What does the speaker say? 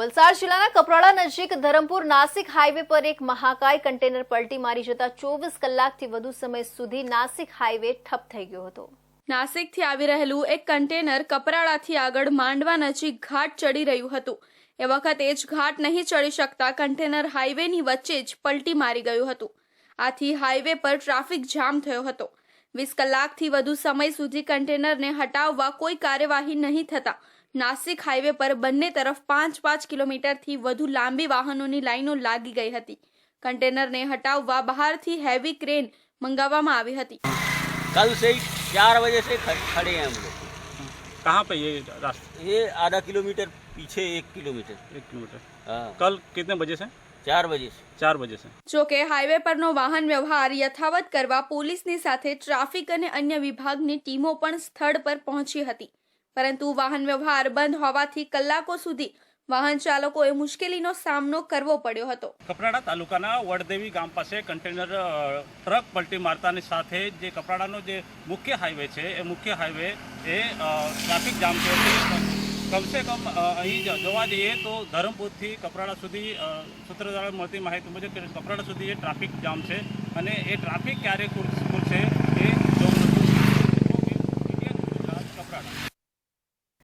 વલસાડ જિલ્લાના કપરાડા નજીક ધરમપુર નાસિક હાઈવે પર એક મહાકાય કન્ટેનર પલટી મારી જતા ચોવીસ કલાકથી વધુ સમય સુધી નાસિક હાઈવે ઠપ થઈ ગયો હતો. નાસિકથી આવી રહેલું એક કન્ટેનર કપરાડાથી આગળ માંડવા નજીક ઘાટ ચડી રહ્યું હતું. એ વખતે જ ઘાટ નહીં ચડી શકતા કન્ટેનર હાઈવેની વચ્ચે જ પલટી મારી ગયું હતું. આથી હાઈવે પર ટ્રાફિક જામ થયો હતો. વીસ કલાકથી વધુ સમય સુધી કન્ટેનરને હટાવવા કોઈ કાર્યવાહી નહીં થતા નાસિક હાઈવે પર બંને તરફ પાંચ પાંચ કિલોમીટરથી વધુ લાંબી વાહનોની લાઈનો લાગી ગઈ હતી કન્ટેનરને હટાવવા બહારથી હેવી ક્રેન મંગાવવામાં આવી હતી कल से ही चार बजे से ख- खड़े हैं हम लोग कहाँ पे ये रास्ता ये आधा किलोमीटर पीछे एक किलोमीटर एक किलोमीटर हाँ कल कितने बजे से चार बजे से चार बजे से જો કે હાઈવે પરનો વાહન વ્યવહાર યથાવત કરવા પોલીસની સાથે ટ્રાફિક અને અન્ય વિભાગની ટીમો પણ સ્થળ પર પહોંચી હતી પરંતુ વાહન વ્યવહાર બંધ હોવાથી કલાકો સુધી વાહન ચાલકોએ મુશ્કેલીનો સામનો કરવો પડ્યો હતો. કપરાડા તાલુકાના વડદેવી ગામ પાસે કન્ટેનર ટ્રક પલટી મારતાની સાથે જે કપરાડાનો જે મુખ્ય હાઈવે છે, એ મુખ્ય હાઈવે એ ટ્રાફિક જામ છે. કમસે કમ અહીં જોવા જઈએ તો ધરમપુરથી કપરાડા સુધી દ્વારા મળતી માહિતી મુજબ કપરાડા સુધી એ ટ્રાફિક જામ છે અને એ ટ્રાફિક ક્યારે ખુલ- ખુલશે